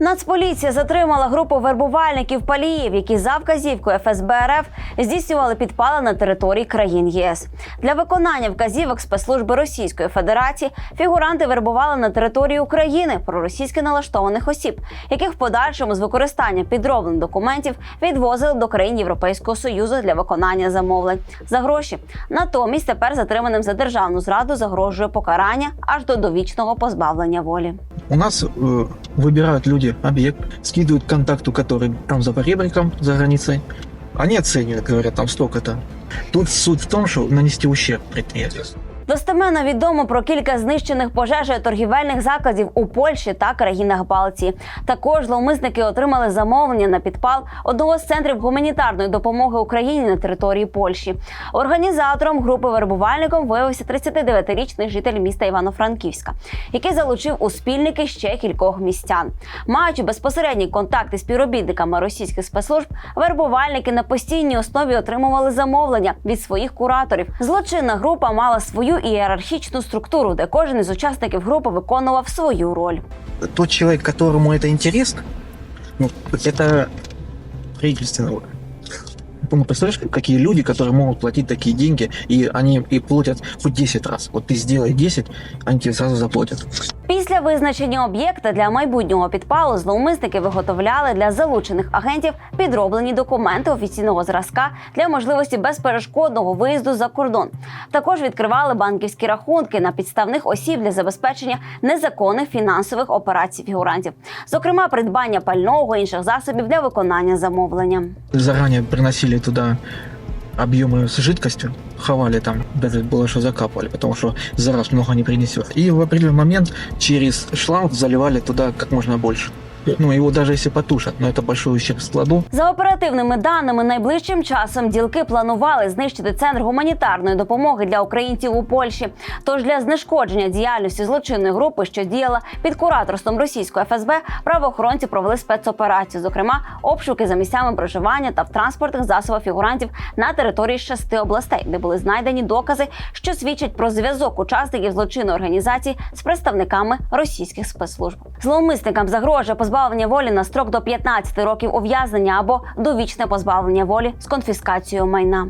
Нацполіція затримала групу вербувальників паліїв, які за вказівкою ФСБ РФ здійснювали підпали на території країн ЄС. Для виконання вказівок спецслужби Російської Федерації фігуранти вербували на території України проросійськи налаштованих осіб, яких в подальшому з використанням підроблених документів відвозили до країн Європейського союзу для виконання замовлень за гроші. Натомість тепер затриманим за державну зраду загрожує покарання аж до довічного позбавлення волі. У нас э, выбирают люди объект, скидывают к контакту, который там за поребриком, за границей. Они оценивают, говорят, там столько-то. Тут суть в том, что нанести ущерб предприятию. Достеменно відомо про кілька знищених пожежею торгівельних закладів у Польщі та країнах Балтії. Також зловмисники отримали замовлення на підпал одного з центрів гуманітарної допомоги Україні на території Польщі. Організатором групи вербувальником виявився 39-річний житель міста Івано-Франківська, який залучив у спільники ще кількох містян. Маючи безпосередні контакти з співробітниками російських спецслужб, вербувальники на постійній основі отримували замовлення від своїх кураторів. Злочинна група мала свою ієрархічну структуру, де кожен із учасників групи виконував свою роль. Тот человек, которому это интересно, ну, это правительственный орган. Ну, представляешь, какие люди, которые могут платить такие деньги, и они и платят хоть 10 раз. Вот ты сделай 10, они тебе сразу заплатят. Після визначення об'єкта для майбутнього підпалу зловмисники виготовляли для залучених агентів підроблені документи офіційного зразка для можливості безперешкодного виїзду за кордон. Також відкривали банківські рахунки на підставних осіб для забезпечення незаконних фінансових операцій фігурантів, зокрема придбання пального інших засобів для виконання замовлення. Заранее приносили туда объемы с жидкостью, ховали там, даже было что закапывали, потому что за раз много не принесет. И в определенный момент через шланг заливали туда как можно больше. Ну, его даже если потушат, но это большой ущерб складу. За оперативними даними, найближчим часом ділки планували знищити центр гуманітарної допомоги для українців у Польщі. Тож для знешкодження діяльності злочинної групи, що діяла під кураторством російської ФСБ, правоохоронці провели спецоперацію, зокрема обшуки за місцями проживання та в транспортних засобах фігурантів на території шести областей, де були знайдені докази, що свідчать про зв'язок учасників злочинної організації з представниками російських спецслужб. Зловмисникам загрожує позбавлення волі на строк до 15 років ув'язнення або довічне позбавлення волі з конфіскацією майна.